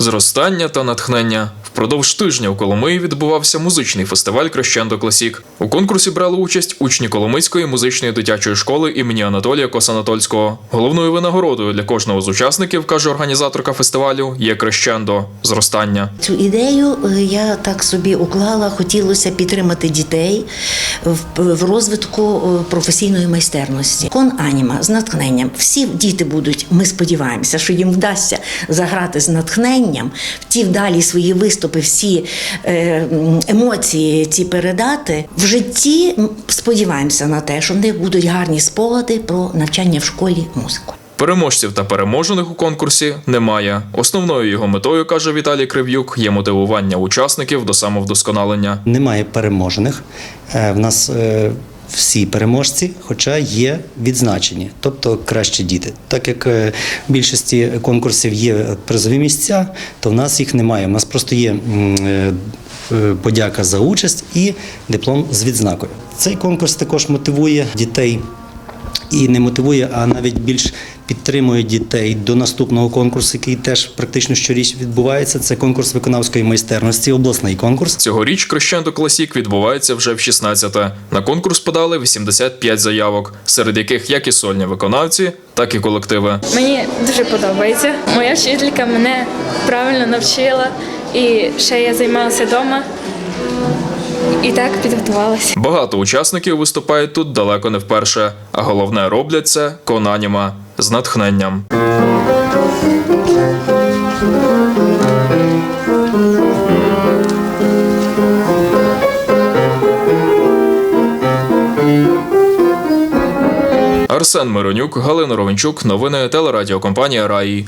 Зростання та натхнення. Впродовж тижня у Коломиї відбувався музичний фестиваль Крещендо Класік. У конкурсі брали участь учні Коломийської музичної дитячої школи імені Анатолія Косанатольського. Головною винагородою для кожного з учасників, каже організаторка фестивалю, є крещендо зростання. Цю ідею е, я так собі уклала. Хотілося підтримати дітей в, в розвитку е, професійної майстерності. Кон аніма з натхненням. Всі діти будуть. Ми сподіваємося, що їм вдасться заграти з натхненням, ті вдалі свої виступи, всі е, емоції ці передати в житті. Сподіваємося на те, що в них будуть гарні спогади про навчання в школі музику. Переможців та переможених у конкурсі немає. Основною його метою, каже Віталій Крив'юк, є мотивування учасників до самовдосконалення. Немає переможених. Е, В нас е, всі переможці, хоча є відзначені, тобто кращі діти. Так як е, в більшості конкурсів є призові місця, то в нас їх немає. У нас просто є е, е, подяка за участь і диплом з відзнакою. Цей конкурс також мотивує дітей і не мотивує, а навіть більш підтримує дітей до наступного конкурсу, який теж практично щоріч відбувається. Це конкурс виконавської майстерності, обласний конкурс. Цьогоріч Крещендо Класік відбувається вже в 16-те. На конкурс подали 85 заявок, серед яких як і сольні виконавці, так і колективи. Мені дуже подобається. Моя вчителька мене правильно навчила, і ще я займалася вдома. І так підготувалася. Багато учасників виступають тут далеко не вперше, а головне роблять це конаніма з натхненням. Арсен Миронюк, Галина Ровенчук, новини телерадіокомпанія Раї.